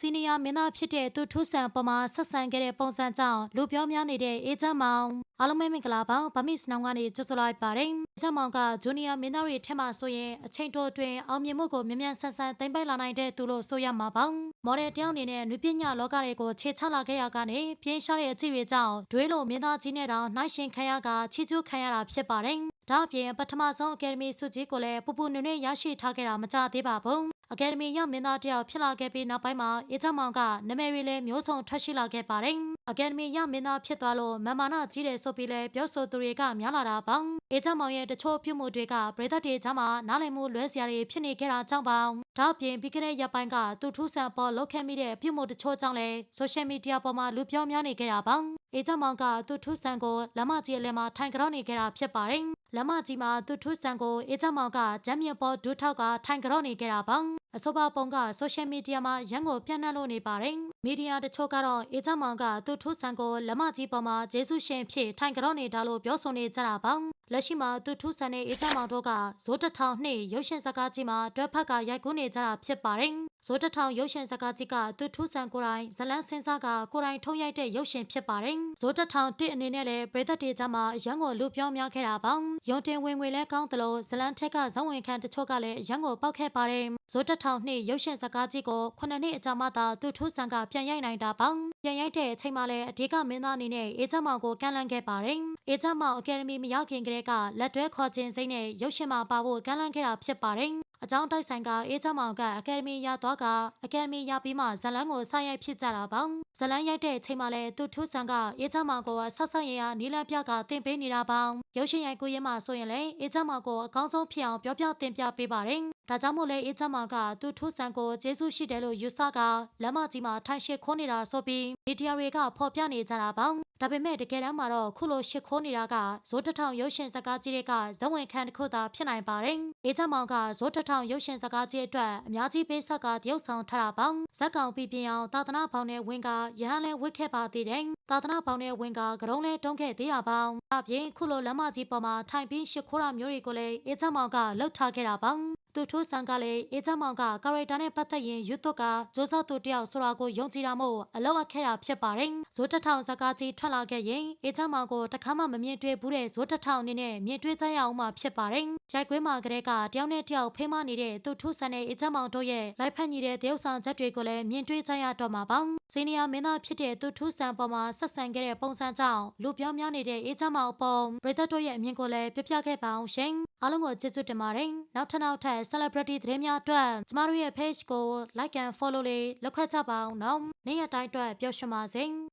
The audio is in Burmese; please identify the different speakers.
Speaker 1: စီနီယာမင်းသားဖြစ်တဲ့သူထုဆန်ပေါ်မှာဆက်ဆံခဲ့တဲ့ပုံစံကြောင့်လူပြောများနေတဲ့အေဂျင့်မောင်အားလုံးပဲမင်္ဂလာပါဗမစ်စနောင်ကနေကြိုဆိုလိုက်ပါတယ်အေဂျင့်မောင်ကဂျူနီယာမင်းသားတွေထက်မှဆိုရင်အချိန်တိုအတွင်းအောင်မြင်မှုကိုမြ мян ဆန်းဆန်းသိမ့်ပိုက်လာနိုင်တဲ့သူလို့ဆိုရမှာပါမော်ဒယ်တယောက်အနေနဲ့နုပညာလောကတွေကိုခြေချလာခဲ့ရကနေပြင်းရှားတဲ့အကြည့်တွေကြောင့်ဒွေးလိုမင်းသားကြီးနဲ့တောင်နှိုင်းရှင်ခံရကချီကျူးခံရတာဖြစ်ပါတယ် ဒါအပြင်ပထမဆုံးအကယ်ဒမီဆုကြီးကိုလည်းပူပူနွေ့နွေ့ရရှိထားခဲ့တာမကြသေးပါဘူးအကယ်ဒမီရောက်မင်းသားတယောက်ဖြစ်လာခဲ့ပြီးနောက်ပိုင်းမှာအေဂျင့်မောင်ကနာမည်တွေလည်းမျိုးစုံထွက်ရှိလာခဲ့ပါတယ်။အကယ်ဒမီရောက်မင်းသားဖြစ်သွားလို့မန်မာနကြီးတယ်ဆိုပြီးလည်းပြောဆိုသူတွေကများလာတာပါ။အေဂျင့်မောင်ရဲ့တချို့ပြုမှုတွေကပြည်သက်တွေကြားမှာနားလည်မှုလွဲစရာတွေဖြစ်နေခဲ့တာကြောင့်ပါ။ဒါအပြင်ပြီးခဲ့တဲ့ရက်ပိုင်းကသူထူးဆန်ပေါ်လောက်ခဲ့မိတဲ့ပြုမှုတချို့ကြောင့်လည်းဆိုရှယ်မီဒီယာပေါ်မှာလူပြောများနေခဲ့တာပါ။အေဂျင့်မောင်ကသူထူးဆန်ကိုလမ်းမကြီးအလဲမှာထိုင်ကြောနေခဲ့တာဖြစ်ပါတယ်။ လမ်းမကြီးမှာသူထူးဆန်ကိုအေဂျင့်မောင်ကဂျမ်းမြင်ပေါ်ဒူးထောက်ကထိုင်ကြောနေခဲ့တာပါ။အဆိုပါပုံကဆိုရှယ်မီဒီယာမှာရန်ကိုပြန့်နှံ့လို့နေပါတယ်။မီဒီယာတချို့ကတော့အေဂျင့်မောင်ကသူထူးဆန်ကိုလမ်းမကြီးပေါ်မှာဂျေဆုရှင်ဖြစ်ထိုင်ကြောနေတာလို့ပြောဆိုနေကြတာပါ။လက်ရှိမှာသူထူးဆန်တဲ့အေဂျင့်မောင်တို့ကဇိုးတစ်ထောင်နှင့်ရုပ်ရှင်စကားကြီးမှာတွဲဖက်ကရိုက်ကူးနေကြတာဖြစ်ပါတယ်။ ဇိုးတစ်ထောင်ရုပ်ရှင်စကားကြီးကသူထူးဆန်ကိုယ်တိုင်ဇလန်းစင်းစားကကိုယ်တိုင်ထုံးရိုက်တဲ့ရုပ်ရှင်ဖြစ်ပါတယ်။ဇိုးတစ်ထောင်တစ်အနေနဲ့လည်းပြည်သက်တွေကြားမှာရန်ကိုလူပြောများခဲ့တာပါ။ရုံတင်ဝင်ငွေလဲကောင်းတယ်လို့ဇလန်းထက်ကဇောင်းဝင်ခံတချို့ကလည်းရန်ကိုပောက်ခဲ့ပါတယ်။ဇိုးတစ်ထောင်နှင့်ရုပ်ရှင်စကားကြီးကိုခုနှစ်နှစ်အကြာမှသာသူထူးဆန်ကပြန်ရိုက်နိုင်တာပါ။ပြန်ရိုက်တဲ့အချိန်မှလည်းအဓိကမင်းသားအနေနဲ့အေဂျင့်မောင်ကိုကန့်လန့်ခဲ့ပါတယ်။အေဂျင့်မောင်အကယ်ဒမီမရောက်ခင်ကတည်းကလက်တွဲခေါ်ခြင်းစိတ်နဲ့ရုပ်ရှင်မှာပါဖို့ကန့်လန့်ခဲ့တာဖြစ်ပါတယ်။ အကြောင်းတိုက်ဆိုင်ကအေဂျင့်မောင်ကအကယ်ဒမီရသွားကအကယ်ဒမီရပြီးမှဇလန်းကိုစရိုက်ဖြစ်ကြတာပါ။ဇလန်းရိုက်တဲ့အချိန်မှလည်းသူထူးဆန်ကအေဂျင့်မောင်ကိုဆက်ဆက်ရရနီလန်ပြကတင်ပေးနေတာပါ။ရုပ်ရှင်ရိုက်ကူးရင်းမှာဆိုရင်လည်းအေဂျင့်မောင်ကိုအကောင်းဆုံးဖြစ်အောင်ပြောပြတင်ပြပေးပါတယ်။ ဒါကြောင့်မို့လဲအေဂျင့်မောင်ကသူထူးဆန်ကိုကျေးဇူးရှိတယ်လို့ယူဆကလမ်းမကြီးမှာထိုင်ရှိခိုးနေတာဆိုပြီးမီဒီယာတွေကဖော်ပြနေကြတာပါဒါပေမဲ့တကယ်တမ်းမှာတော့ခုလိုရှစ်ခိုးနေတာကဇိုးတထောင်ရုပ်ရှင်စကားကြီးတွေကဇဝင်ခံတစ်ခုသာဖြစ်နိုင်ပါတယ်။အေဂျင့်မောင်ကဇိုးတထောင်ရုပ်ရှင်စကားကြီးအတွက်အများကြီးပေးဆက်ကတရုပ်ဆောင်ထားတာပါ။ဇက်ကောင်ပြပြအောင်သာသနာပေါင်းနဲ့ဝင်ကရဟန်းလဲဝစ်ခဲ့ပါသေးတယ်။သာသနာပေါင်းနဲ့ဝင်ကကရုံးလဲတုံးခဲ့သေးတာပါ။အပြင်ခုလိုလမ်းမကြီးပေါ်မှာထိုင်ပြီးရှစ်ခိုးတာမျိုးတွေကိုလည်းအေဂျင့်မောင်ကလှုပ်ထားခဲ့တာပါ။ သူထိုးဆန်ကလည်းအေဂျင့်မောင်ကကာရိုက်တာနဲ့ပတ်သက်ရင်ယူသွတ်ကဂျိုးစောသူတယောက်ဆိုတာကိုယုံကြည်တာမို့အလောက်အခဲ့တာဖြစ်ပါတယ်။ဇိုးတထောင်စကားကြီးထွက်လာခဲ့ရင်အေဂျင့်မောင်ကိုတခါမှမမြင်တွေ့ဘူးတဲ့ဇိုးတထောင်အနေနဲ့မြင်တွေ့ကြရအောင်မှဖြစ်ပါတယ်။ရိုက်ကွင်းမှာကလေးကတယောက်နဲ့တယောက်ဖိမနေတဲ့သူထိုးဆန်တဲ့အေဂျင့်မောင်တို့ရဲ့လိုက်ဖက်ညီတဲ့တရုတ်ဆောင်ချက်တွေကိုလည်းမြင်တွေ့ကြရတော့မှာပါ။စီနီယာမင်းသားဖြစ်တဲ့သူထိုးဆန်ပေါ်မှာဆက်ဆံခဲ့တဲ့ပုံစံကြောင့်လူပြောများနေတဲ့အေဂျင့်မောင်ပေါ်ပရိသတ်တို့ရဲ့အမြင်ကိုလည်းပြပြခဲ့ပါအောင်ရှင်။ အားလုံးကိုကျေးဇူးတင်ပါတယ်။နောက်ထပ်နောက်ထပ် celebrity သတင်းများအတွက်ကျမတို့ရဲ့ page ကို like and follow လေးလုပ်ခတ်ကြပါအောင်နော်။နေ့ရက်တိုင်းအတွက်ပျော်ရွှင်ပါစေ။